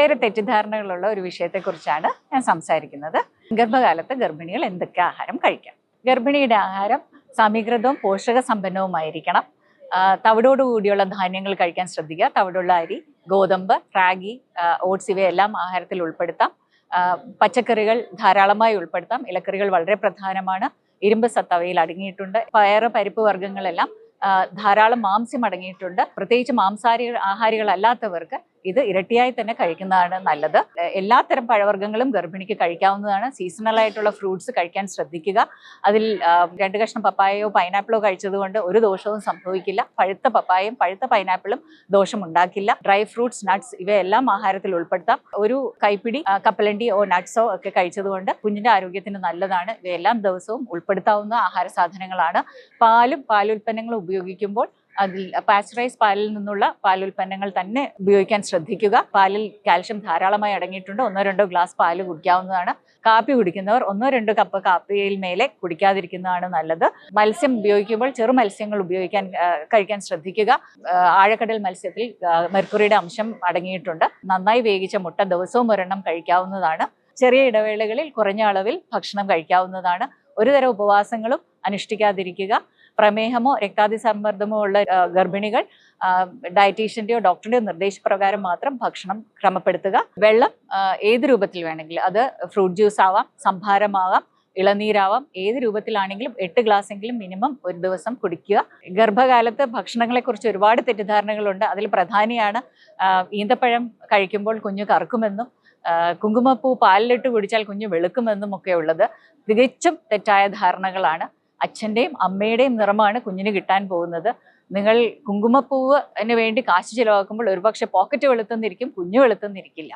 ഏറെ തെറ്റിദ്ധാരണകളുള്ള ഒരു വിഷയത്തെക്കുറിച്ചാണ് ഞാൻ സംസാരിക്കുന്നത്. ഗർഭകാലത്ത് ഗർഭിണികൾ എന്തൊക്കെ ആഹാരം കഴിക്കാം? ഗർഭിണിയുടെ ആഹാരം സമീകൃതവും പോഷക സമ്പന്നവുമായിരിക്കണം തവിടോട് കൂടിയുള്ള ധാന്യങ്ങൾ കഴിക്കാൻ ശ്രദ്ധിക്കുക. തവിടുള്ള അരി ഗോതമ്പ് റാഗി ഓട്സ് ഇവയെല്ലാം ആഹാരത്തിൽ ഉൾപ്പെടുത്താം. പച്ചക്കറികൾ ധാരാളമായി ഉൾപ്പെടുത്താം. ഇലക്കറികൾ വളരെ പ്രധാനമാണ്. ഇരുമ്പ് സത്തവയിൽ അടങ്ങിയിട്ടുണ്ട്. പയറ് പരിപ്പ് വർഗങ്ങളെല്ലാം ധാരാളം മാംസ്യം അടങ്ങിയിട്ടുണ്ട്. പ്രത്യേകിച്ച് മാംസാരി ആഹാരികളല്ലാത്തവർക്ക് ഇത് ഇരട്ടിയായി തന്നെ കഴിക്കുന്നതാണ് നല്ലത്. എല്ലാത്തരം പഴവർഗങ്ങളും ഗർഭിണിക്ക് കഴിക്കാവുന്നതാണ്. സീസണൽ ആയിട്ടുള്ള ഫ്രൂട്ട്സ് കഴിക്കാൻ ശ്രദ്ധിക്കുക. അതിൽ രണ്ട് കഷ്ണം പപ്പായയോ പൈനാപ്പിളോ കഴിച്ചതുകൊണ്ട് ഒരു ദോഷവും സംഭവിക്കില്ല. പഴുത്ത പപ്പായയും പഴുത്ത പൈനാപ്പിളും ദോഷം ഉണ്ടാക്കില്ല ഡ്രൈ ഫ്രൂട്ട്സ് നട്ട്സ് ഇവയെല്ലാം ആഹാരത്തിൽ ഉൾപ്പെടുത്താം. ഒരു കൈപ്പിടി കപ്പലണ്ടി കപ്പലണ്ടിയോ നട്ട്സോ ഒക്കെ കഴിച്ചതുകൊണ്ട് കുഞ്ഞിന്റെ ആരോഗ്യത്തിന് നല്ലതാണ്. ഇവയെല്ലാം ദിവസവും ഉൾപ്പെടുത്താവുന്ന ആഹാര സാധനങ്ങളാണ്. പാലും പാലുൽപ്പന്നങ്ങളും ഉപയോഗിക്കുമ്പോൾ അതിൽ പാസ്ചറൈസ് പാലിൽ നിന്നുള്ള പാലുൽപ്പന്നങ്ങൾ തന്നെ ഉപയോഗിക്കാൻ ശ്രദ്ധിക്കുക. പാലിൽ കാൽഷ്യം ധാരാളമായി അടങ്ങിയിട്ടുണ്ട്. ഒന്നോ രണ്ടോ ഗ്ലാസ് പാൽ കുടിക്കാവുന്നതാണ്. കാപ്പി കുടിക്കുന്നവർ ഒന്നോ രണ്ടോ കപ്പ് കാപ്പിയിൽ മേലെ കുടിക്കാതിരിക്കുന്നതാണ് നല്ലത്. മത്സ്യം ഉപയോഗിക്കുമ്പോൾ ചെറു മത്സ്യങ്ങൾ ഉപയോഗിക്കാൻ കഴിക്കാൻ ശ്രദ്ധിക്കുക. ആഴക്കടൽ മത്സ്യത്തിൽ മെർക്കുറിയുടെ അംശം അടങ്ങിയിട്ടുണ്ട്. നന്നായി വേവിച്ച മുട്ട ദിവസവും ഒരെണ്ണം കഴിക്കാവുന്നതാണ്. ചെറിയ ഇടവേളകളിൽ കുറഞ്ഞ അളവിൽ ഭക്ഷണം കഴിക്കാവുന്നതാണ്. ഒരുതരം ഉപവാസങ്ങളും അനുഷ്ഠിക്കാതിരിക്കുക. പ്രമേഹമോ രക്താതിസമ്മർദ്ദമോ ഉള്ള ഗർഭിണികൾ ഡയറ്റീഷ്യന്റെയോ ഡോക്ടറിന്റെയോ നിർദ്ദേശപ്രകാരം മാത്രം ഭക്ഷണം ക്രമപ്പെടുത്തുക. വെള്ളം ഏത് രൂപത്തിൽ വേണമെങ്കിലും. അത് ഫ്രൂട്ട് ജ്യൂസ് ആവാം സംഭാരമാവാം ഇളനീരാവാം ഏത് രൂപത്തിലാണെങ്കിലും എട്ട് ഗ്ലാസ് എങ്കിലും മിനിമം ഒരു ദിവസം കുടിക്കുക. ഗർഭകാലത്ത് ഭക്ഷണങ്ങളെക്കുറിച്ച് ഒരുപാട് തെറ്റിദ്ധാരണകളുണ്ട്. അതിൽ പ്രധാനിയാണ് ഈന്തപ്പഴം കഴിക്കുമ്പോൾ കുഞ്ഞ് കറക്കുമെന്നും കുങ്കുമപ്പൂ പാലിലിട്ട് കുടിച്ചാൽ കുഞ്ഞ് വെളുക്കുമെന്നും ഒക്കെ ഉള്ളത് തികച്ചും തെറ്റായ ധാരണകളാണ്. അച്ഛന്റെയും അമ്മയുടെയും നിറമാണ് കുഞ്ഞിന് കിട്ടാൻ പോകുന്നത്. നിങ്ങൾ കുങ്കുമപ്പൂവിന് വേണ്ടി കാശ് ചിലവാക്കുമ്പോൾ ഒരുപക്ഷെ പോക്കറ്റ് വെളുത്തുന്നിരിക്കും കുഞ്ഞ് വെളുത്തുന്നിരിക്കില്ല.